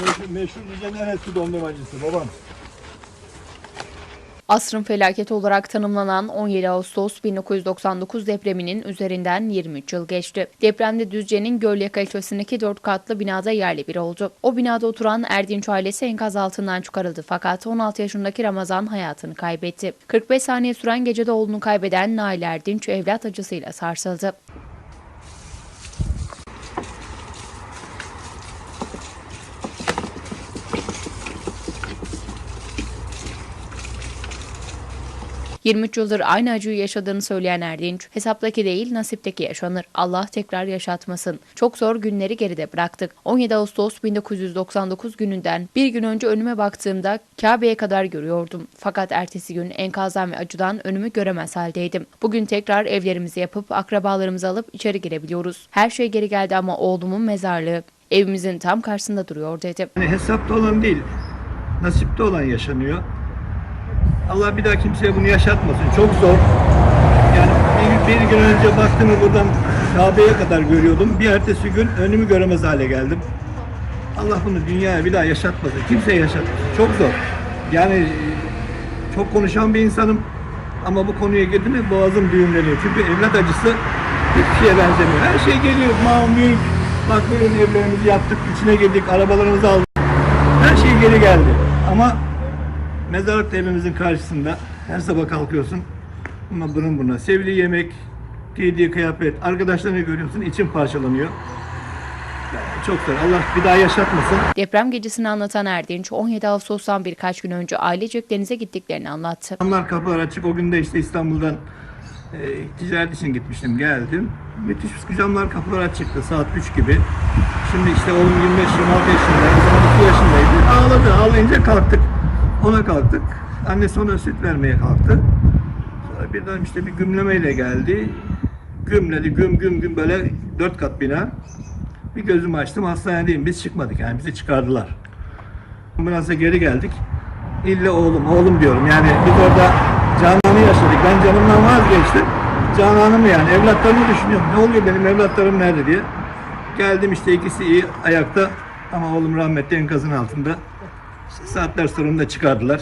Meşhur, meşhur Rize'nin en eski dondurmacısı babam. Asrın felaketi olarak tanımlanan 17 Ağustos 1999 depreminin üzerinden 23 yıl geçti. Depremde Düzce'nin Gölyaka ilçesindeki 4 katlı binada yerle bir oldu. O binada oturan Erdinç ailesi enkaz altından çıkarıldı fakat 16 yaşındaki Ramazan hayatını kaybetti. 45 saniye süren gecede oğlunu kaybeden Nail Erdinç evlat acısıyla sarsıldı. ...23 yıldır aynı acıyı yaşadığını söyleyen Erdinç... ...hesaptaki değil nasipteki yaşanır. Allah tekrar yaşatmasın. Çok zor günleri geride bıraktık. 17 Ağustos 1999 gününden... ...bir gün önce önüme baktığımda... ...Kabe'ye kadar görüyordum. Fakat ertesi gün enkazdan ve acıdan önümü göremez haldeydim. Bugün tekrar evlerimizi yapıp... ...akrabalarımızı alıp içeri girebiliyoruz. Her şey geri geldi ama oğlumun mezarlığı... ...evimizin tam karşısında duruyor dedi. Yani hesapta olan değil, nasipte olan yaşanıyor. Allah bir daha kimseye bunu yaşatmasın. Çok zor. Yani bir, bir gün önce baktığımı buradan Kabe'ye kadar görüyordum. Bir ertesi gün önümü göremez hale geldim. Allah bunu dünyaya bir daha yaşatmasın. Kimseye yaşatmasın. Çok zor. Yani çok konuşan bir insanım ama bu konuya girdi mi boğazım düğümleniyor. Çünkü evlat acısı hiçbir şeye benzemiyor. Her şey geliyor. Mal, mülk. Bak buyurun evlerimizi yaptık, içine girdik, arabalarımızı aldık. Her şey geri geldi. Ama mezarlık da evimizin karşısında. Her sabah kalkıyorsun. Ama burun buruna. Sevdiği yemek, giydiği kıyafet, arkadaşlarını görüyorsun, için parçalanıyor. Çok zor. Allah bir daha yaşatmasın. Deprem gecesini anlatan Erdinç 17 Ağustos'tan birkaç gün önce ailecek denize gittiklerini anlattı. Camlar kapılar açık. O gün de işte İstanbul'dan e, ticaret için gitmiştim. Geldim. Müthiş camlar kapılar açıktı. Saat 3 gibi. Şimdi işte oğlum 25-26 yaşında. O zaman 2 yaşındaydı. Ağladı. Ağlayınca kalktık. Ona kalktık. Annesi ona süt vermeye kalktı. Sonra birden işte bir gümlemeyle geldi. Gümledi. Güm güm güm böyle 4 kat bina. Bir gözümü açtım. Hastanedeyim. Biz çıkmadık yani. Bizi çıkardılar. Ambulansa geri geldik. İlle oğlum, oğlum diyorum. Yani biz orada Canan'ı yaşadık. Ben canımdan vazgeçtim. Canan'ımı yani, evlatlarımı düşünüyorum. Ne oluyor benim evlatlarım nerede diye. Geldim işte ikisi iyi ayakta. Ama oğlum rahmetli enkazın altında. İşte saatler sonunda çıkardılar.